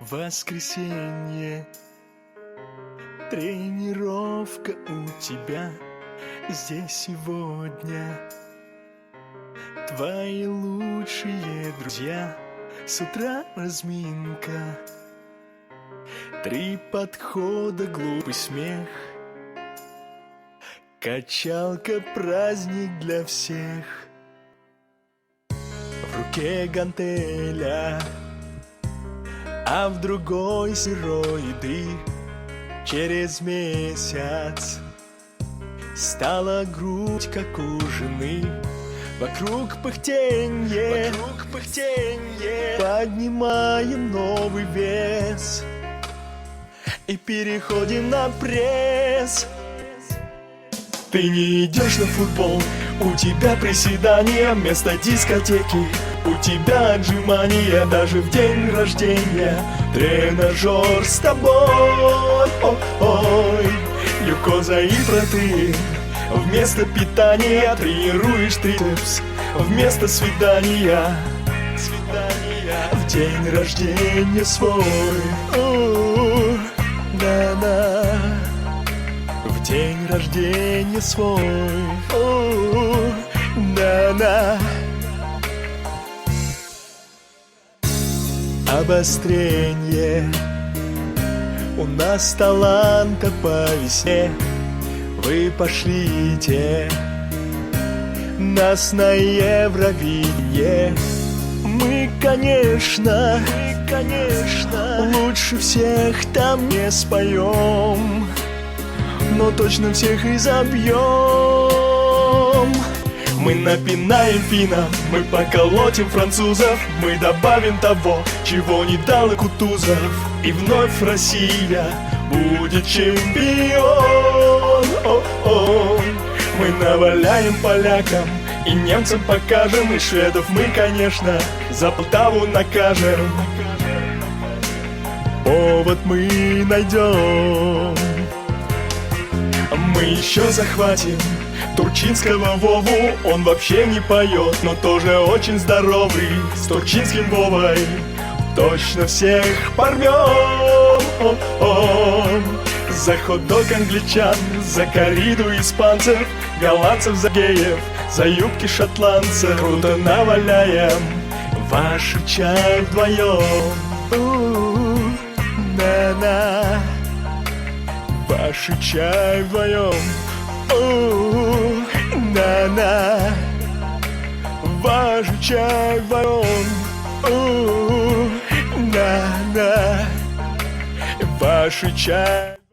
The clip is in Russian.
Воскресенье. Тренировка у тебя здесь сегодня. Твои лучшие друзья С утра разминка. Три подхода, глупый смех. Качалка, праздник для всех. В руке гантеля а в другой стероиды Через месяц Стала грудь, как у жены. Вокруг пыхтенье Вокруг пыхтенье. Поднимаем новый вес И переходим на пресс. Ты не идешь на футбол У тебя приседания вместо дискотеки. У тебя отжимания даже в день рождения. Тренажер с тобой. Ой, Глюкоза и протеин. Вместо питания тренируешь трицепс. Вместо свидания. Свидания. В день рождения свой. В день рождения свой. На-на. Обострение. У нас таланта по весне Вы пошлите Нас на Евровидение. Мы, конечно, мы, конечно Лучше всех там не споем Но точно всех и забьем. Мы напинаем финам, мы поколотим французов Мы добавим того, чего не дал и Кутузов. И вновь Россия будет чемпион. О -о. Мы наваляем полякам и немцам покажем И шведов мы, конечно, за Полтаву накажем. Повод мы найдем Мы еще захватим Турчинского Вову он вообще не поет, но тоже очень здоровый. С турчинским Вовой точно всех порвем. За хот-дог англичан, за кориду испанцев, голландцев за геев, за юбки шотландцев. Круто наваляем ваш чай вдвоем. На-на, ваш чай вдвоем. На-на. Ваш чай ворон На-на. Ваш чай